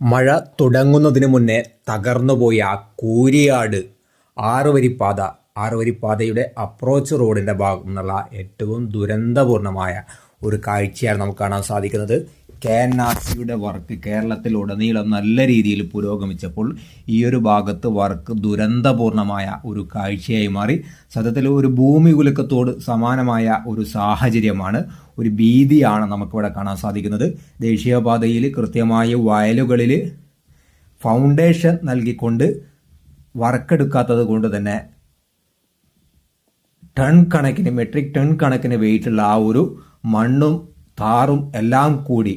മഴ തുടങ്ങുന്നതിന് മുന്നേ തകർന്നുപോയ കൂരിയാട് ആറുവരിപ്പാത ആറുവരിപ്പാതയുടെ അപ്രോച്ച് റോഡിന്റെ ഭാഗം നിന്നുള്ള ഏറ്റവും ദുരന്തപൂർണമായ ഒരു കാഴ്ചയാണ് നമുക്ക് കാണാൻ സാധിക്കുന്നത്. കെ എൻ ആർ സിയുടെ വർക്ക് കേരളത്തിൽ ഉടനീളം നല്ല രീതിയിൽ പുരോഗമിച്ചപ്പോൾ ഈ ഒരു ഭാഗത്ത് വർക്ക് ദുരന്തപൂർണമായ ഒരു കാഴ്ചയായി മാറി. സത്യത്തിൽ ഒരു ഭൂമി കുലുക്കത്തോട് സമാനമായ ഒരു സാഹചര്യമാണ് ഒരു ഭീതിയാണ് നമുക്കിവിടെ കാണാൻ സാധിക്കുന്നത്. ദേശീയപാതയിൽ കൃത്യമായ വയലുകളിൽ ഫൗണ്ടേഷൻ നൽകിക്കൊണ്ട് വർക്കെടുക്കാത്തത് കൊണ്ട് തന്നെ ടൺ കണക്കിന് മെട്രിക് ടൺ കണക്കിന് വെയിറ്റുള്ള ആ ഒരു മണ്ണും താറും എല്ലാം കൂടി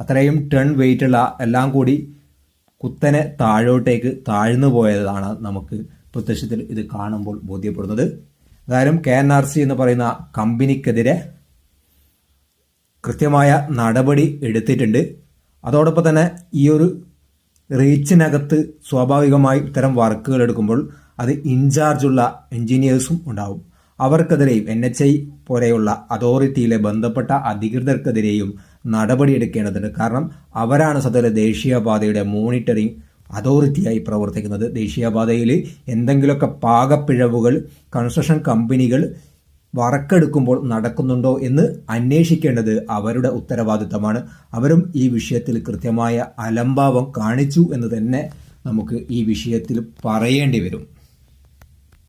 അത്രയും ടൺ വെയിറ്റുള്ള എല്ലാം കൂടി കുത്തനെ താഴോട്ടേക്ക് താഴ്ന്നു പോയതാണ് നമുക്ക് പ്രത്യക്ഷത്തിൽ ഇത് കാണുമ്പോൾ ബോധ്യപ്പെടുന്നത്. എന്തായാലും കെ എൻ ആർ സി എന്ന് പറയുന്ന കമ്പനിക്കെതിരെ കൃത്യമായ നടപടി എടുത്തിട്ടുണ്ട്. അതോടൊപ്പം തന്നെ ഈ ഒരു റീച്ചിനകത്ത് സ്വാഭാവികമായി ഇത്തരം വർക്കുകൾ എടുക്കുമ്പോൾ അത് ഇൻചാർജുള്ള എഞ്ചിനീയേഴ്സും ഉണ്ടാവും. അവർക്കെതിരെയും എൻ എച്ച് ഐ പോലെയുള്ള അതോറിറ്റിയിലെ ബന്ധപ്പെട്ട അധികൃതർക്കെതിരെയും നടപടിയെടുക്കേണ്ടതുണ്ട്. കാരണം അവരാണ് സത്യത്തിൽ ദേശീയപാതയുടെ മോണിറ്ററിംഗ് അതോറിറ്റിയായി പ്രവർത്തിക്കുന്നത്. ദേശീയപാതയിൽ എന്തെങ്കിലുമൊക്കെ പാകപ്പിഴവുകൾ കൺസ്ട്രക്ഷൻ കമ്പനികൾ വറക്കെടുക്കുമ്പോൾ നടക്കുന്നുണ്ടോ എന്ന് അന്വേഷിക്കേണ്ടത് അവരുടെ ഉത്തരവാദിത്തമാണ്. അവരും ഈ വിഷയത്തിൽ കൃത്യമായ അലംഭാവം കാണിച്ചു എന്ന് തന്നെ നമുക്ക് ഈ വിഷയത്തിൽ പറയേണ്ടി വരും.